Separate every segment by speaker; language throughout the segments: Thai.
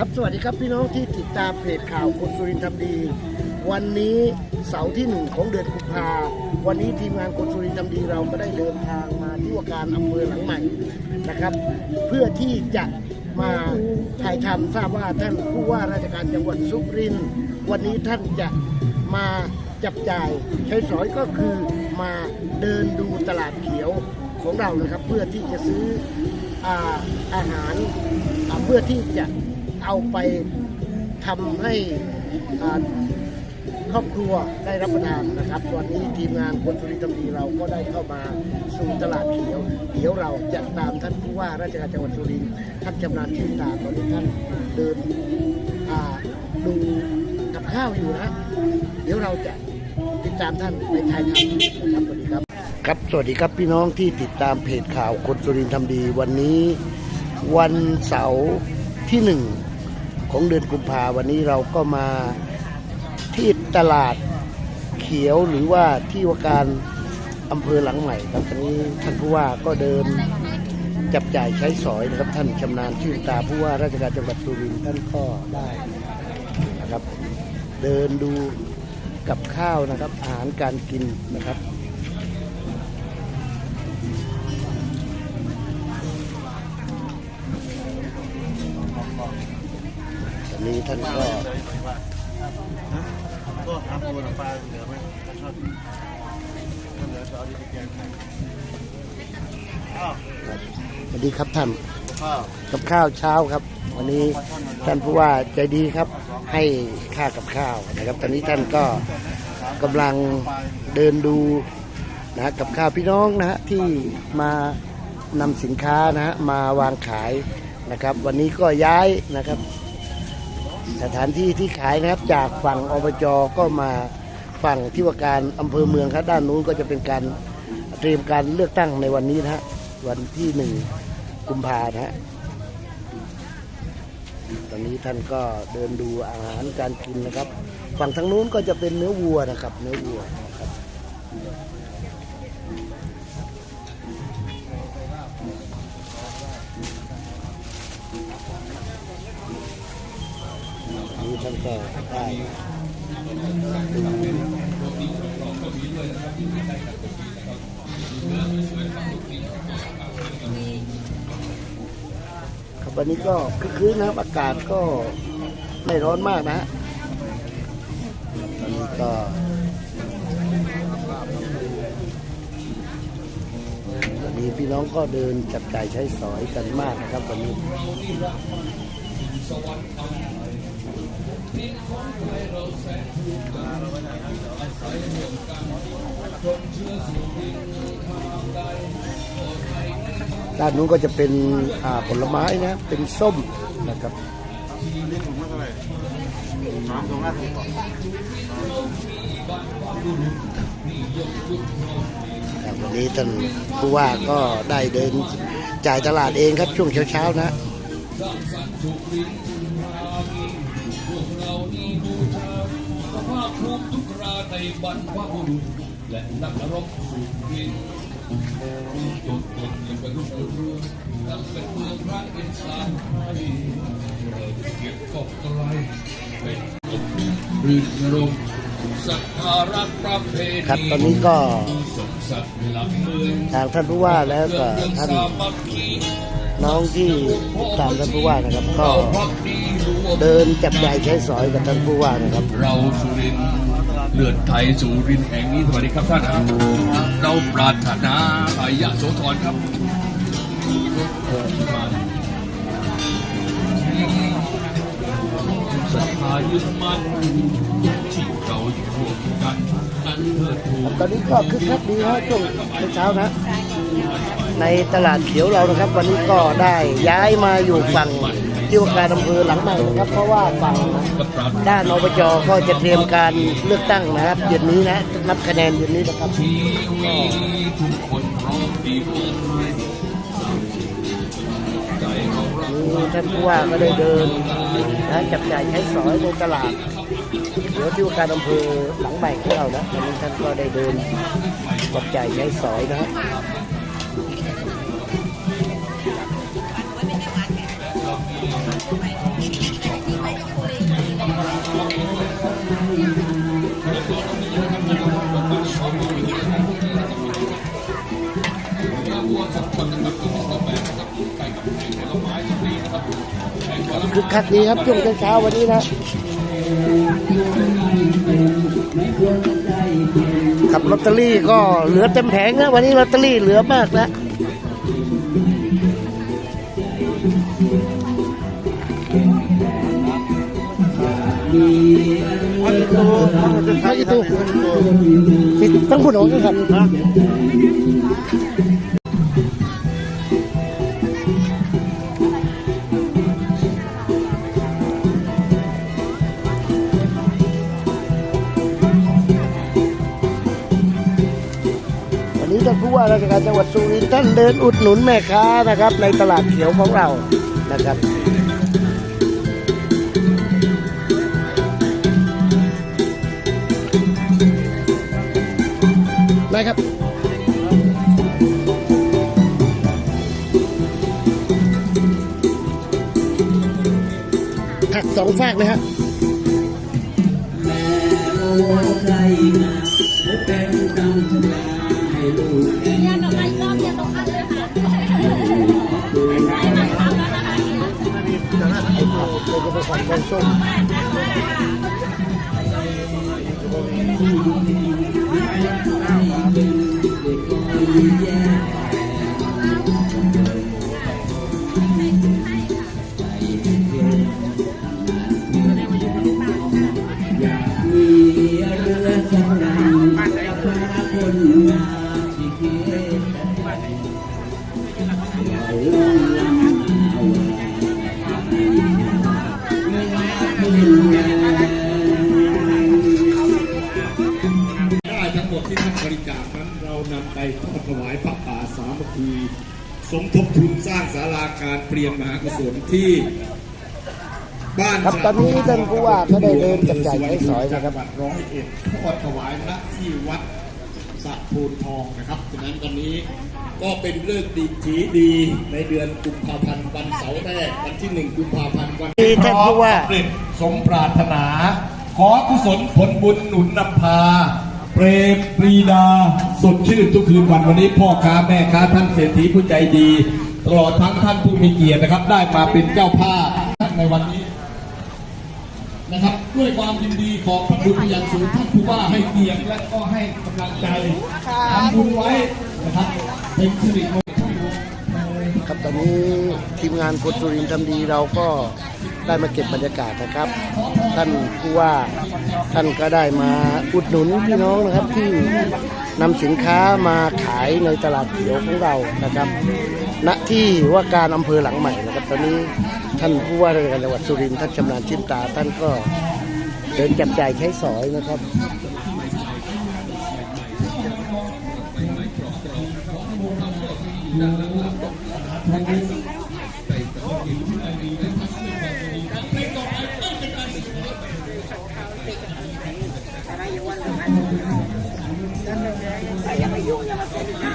Speaker 1: ครับสวัสดีครับพี่น้องที่ติดตามเพจข่าวคนสุรินทร์ทำดี วันนี้เสาร์ที่หนึ่งของเดือนกุมภาวันนี้ทีมงานคนสุรินทร์ทำดีเราก็ได้เดินทางมาที่ว่าการอำเภอหลังใหม่นะครับ เพื่อที่จะมาถ่ายทำทราบว่าท่านผู้ว่าราชการจังหวัดสุรินทร์วันนี้ท่านจะมาจับจ่ายใช้สอยก็คือมาเดินดูตลาดเขียวของเรานะครับ เพื่อที่จะซื้ออาอาหารเพื่อที่จะ เอาไปทำให้ครอบครัวได้รับประทานนะครับวันนี้ทีมงานคนสุรินทร์ทำดีเราก็ได้เข้ามาสู่ตลาดเขียว เดี๋ยวเราจะตามท่านผู้ว่าราชการจังหวัดสุรินทร์ท่านชำนาญชื่นตาตอนนี้ท่านเดินดูกับข้าวอยู่นะเดี๋ยวเราจะติดตามท่านไปถ่ายทำนะครับสวัสดีครับ ครับสวัสดีครับพี่น้องที่ติดตามเพจข่าวคนสุรินทร์ทำดีวันนี้ วันเสาร์ที่หนึ่ง ของเดือนกุมภาวันนี้เราก็มาที่ตลาดเขียวหรือว่าที่ว่าการอำเภอหลังใหม่ครับตอนนี้ท่านผู้ว่าก็เดินจับจ่ายใช้สอยนะครับท่านชำนาญชื่นตาผู้ว่าราชการจังหวัดสุรินทร์ท่านก็ได้นะครับ เดินดูกับข้าวนะครับ อาหารการกินนะครับ อนนี้ท่านก็
Speaker 2: ก็ทำตัวหนังปลาเหลือไหมถ้าชอบถ้าเหลือจะเอาดีแกงไข่อ้าว
Speaker 1: สวัสดีครับท่านกับข้าวเช้าครับ วันนี้ท่านผู้ว่าใจดีครับให้ค่ากับข้าวนะครับ ตอนนี้ท่านก็กำลังเดินดูนะฮะกับข้าวพี่น้องนะฮะที่มานำสินค้านะฮะมาวางขายนะครับ วันนี้ก็ย้ายนะครับ สถานที่ที่ขายนะครับจากฝั่งอบจก็มาฝั่งที่ว่าการอำเภอเมืองครับด้านนู้นก็จะเป็นการเตรียมการเลือกตั้งในวันนี้นะฮะวันที่หนึ่งกุมภานะฮะตอนนี้ท่านก็เดินดูอาหารการกินนะครับ ฝั่งทางนู้นก็จะเป็นเนื้อวัวนะครับ เนื้อวัวนะครับ ท่านก็ได้ครับวันนี้ก็คึกคืนนะครับ อากาศก็ไม่ร้อนมากนะฮะตอนนี้ก็วันนี้พี่น้องก็เดินจับจ่ายใช้สอยกันมากนะครับวันนี้ ด้านนู้นก็จะเป็นอ่าผลไม้นะ เป็นส้มนะครับ
Speaker 2: นี่ถุงละเท่าไหร่สามถุงห้าสิบก่อน
Speaker 1: ครับวันนี้ท่านผู้ว่าก็ได้เดินจ่ายตลาดเองครับช่วงเช้าๆนะ
Speaker 3: ภาค ภูมิทุกราในบรรพบุรุษและนักรบสุรินทร์จงตนยังเป็นรุ่งเรืองตั้งเป็นเมืองพระอินทราให้เราเกียรติกอบไกลเป็นรื่นรมสักการะประเพณี
Speaker 1: ครับตอนนี้ก็ทางท่านผู้ว่าแล้วก็ท่านน้องที่ตามท่านผู้ว่านะครับก็
Speaker 3: เราพักดีรวม
Speaker 1: เดินจับจ่ายใช้สอยกับท่านผู้ว่านะครับ
Speaker 3: เราสุรินทร์เลือดไทยสุรินทร์แห่งนี้สวัสดีครับท่านครับเราปรารถนาอายะโสธรครับศรัทธายึดมั่นที่เราอยู่ร่วมกันนั้นเทิดทูน
Speaker 1: ตอนนี้ก็คึกคักดีนะช่วงเช้าๆนะในตลาดเขียวเรานะครับ วันนี้ก็ได้ย้ายมาอยู่ฝั่ง ที่ว่าการอำเภอหลังใหม่นะครับ เพราะว่าฝั่งด้านอบจก็จะเตรียมการเลือกตั้งนะครับเย็นนี้นะนับคะแนนเย็นนี้นะครับ
Speaker 3: ชีวีทุกคนพร้อมดีหมดใจของเรา
Speaker 1: นี่ท่านผู้ว่าก็ได้เดินนะจับจ่ายใช้สอยในตลาดเดี๋ยวที่ว่าการอำเภอหลังใหม่ของเรานะวันนี้ท่านก็ได้เดินจับจ่ายใช้สอยนะครับ
Speaker 4: คึกคักดีครับช่วงเช้าๆวันนี้นะขับลอตเตอรี่ก็เหลือเต็มแผงนะวันนี้ลอตเตอรี่เหลือมากนะมาอีตูมาอีตูต้องพูดออกนะครับ ราชการจังหวัดสุรินทร์ท่านเดินอุดหนุนแม่ค้านะครับ ในตลาดเขียวของเรานะครับได้ครับผักสองฝากเลยฮะ สม
Speaker 3: ทบทุนสร้างศาลาการเปลี่ยนมหากุศลที่บ้าน
Speaker 4: ครับตอนนี้ท่านผู้ว่าก็ได้เดินจับจ่ายใช้สอยนะครับ
Speaker 3: จังหวัดร้อยเอ็ดทอดถวายพระที่วัดสะพูนทองนะครับฉะนั้นวันนี้ก็เป็นเรื่องดีทีดีในเดือนกุมภาพันธ์วันเสาร์แรกวันที่หนึ่งกุมภาพันธ์วัน
Speaker 4: ที่ท่านผู้ว่า
Speaker 3: สำเร็จสมปรารถนา ขอกุศลผลบุญหนุนนำพา เปรมปรีดาสดชื่นทุกคืนวันวันนี้พ่อค้าแม่ค้าท่านเศรษฐีผู้ใจดี ตลอดทั้งท่านผู้มีเกียรตินะครับ ได้มาเป็นเจ้าภาพในวันนี้นะครับด้วยความยินดีขอบพระคุณอย่างสูงท่านผู้ว่าให้เกียรติและก็ให้กำลังใจทำบุญไว้นะครับเป็นสิริมงคล
Speaker 4: ครับตอนนี้ทีมงานคนสุรินทร์ทำดีเราก็ ได้มาเก็บบรรยากาศนะครับ ท่านผู้ว่าท่านก็ได้มาอุดหนุนพี่น้องนะครับที่นำสินค้ามาขายในตลาดเขียวของเรานะครับณที่ว่าการอำเภอหลังใหม่นะครับ ตอนนี้ท่านผู้ว่าราชการจังหวัดสุรินทร์ท่านชำนาญชิมตา ท่านก็เดินจับจ่ายใช้สอยนะครับ
Speaker 1: อ อย่าไปยุ่งอย่ามาเซ็นนะ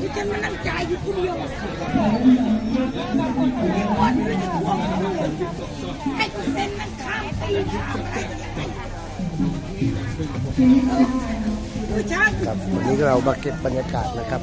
Speaker 1: ที่ฉันมานั่งจ่ายอยู่คนเดียวมีวันไม่ได้ห่วงให้กูเซ็นนั่งข้ามปีข้ามใครจะไงเออช่าง
Speaker 4: ครับวันนี้เรามาเก็บบรรยากาศนะครับ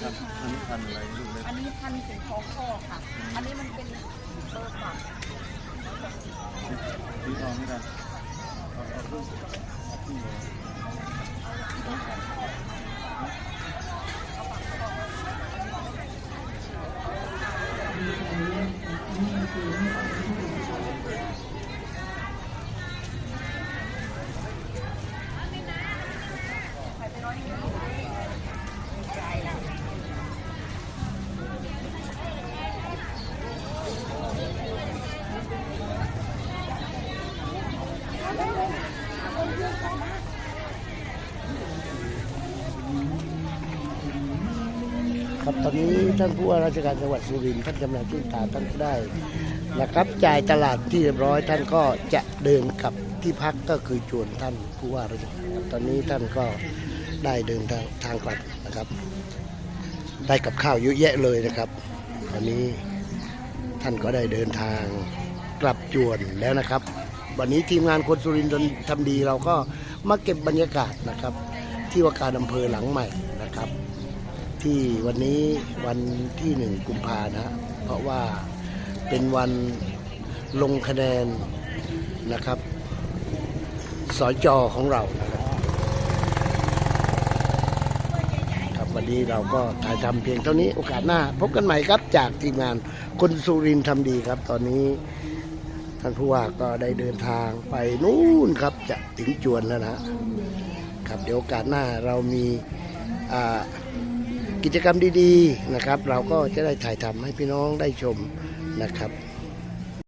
Speaker 4: พัน
Speaker 5: อันนี้พัน
Speaker 3: อะไรลูกเล็กอันนี้พัน
Speaker 5: ถึงท้องพ่อค่ะ อันนี้มันเป็นเบอร์ฝัก
Speaker 6: สีทองนี่นะเอาเอาลูกเอาลูกเอ
Speaker 1: ครับตอนนี้ท่านผู้ว่าราชการจังหวัดสุรินทร์ท่านกำลังชื่นตาท่านก็ได้นะครับจ่ายตลาดที่เรียบร้อยท่านก็จะเดินกลับที่พักก็คือจวนท่านผู้ว่าราชการครับตอนนี้ท่านก็ได้เดินทางทางกลับนะครับ ได้กับข้าวเยอะแยะเลยนะครับวันนี้ท่านก็ได้เดินทางกลับจวนแล้วนะครับ วันนี้ทีมงานคนสุรินทร์ทำดีเราก็มาเก็บบรรยากาศนะครับ ที่ว่าการอำเภอหลังใหม่ ที่วันนี้วันที่หนึ่งกุมภานะฮะเพราะว่าเป็นวันลงคะแนนนะครับสอจอของเรานะครับครับวันนี้เราก็ถ่ายทำเพียงเท่านี้โอกาสหน้า พบกันใหม่ครับจากทีมงานคนสุรินทร์ทำดีครับ ตอนนี้ท่านผู้ว่าก็ได้เดินทางไปนู่นครับจะถึงจวนแล้วนะครับ เดี๋ยวโอกาสหน้าเรามีอ่า กิจกรรมดีๆนะครับ เราก็จะได้ถ่ายทำให้พี่น้องได้ชมนะครับ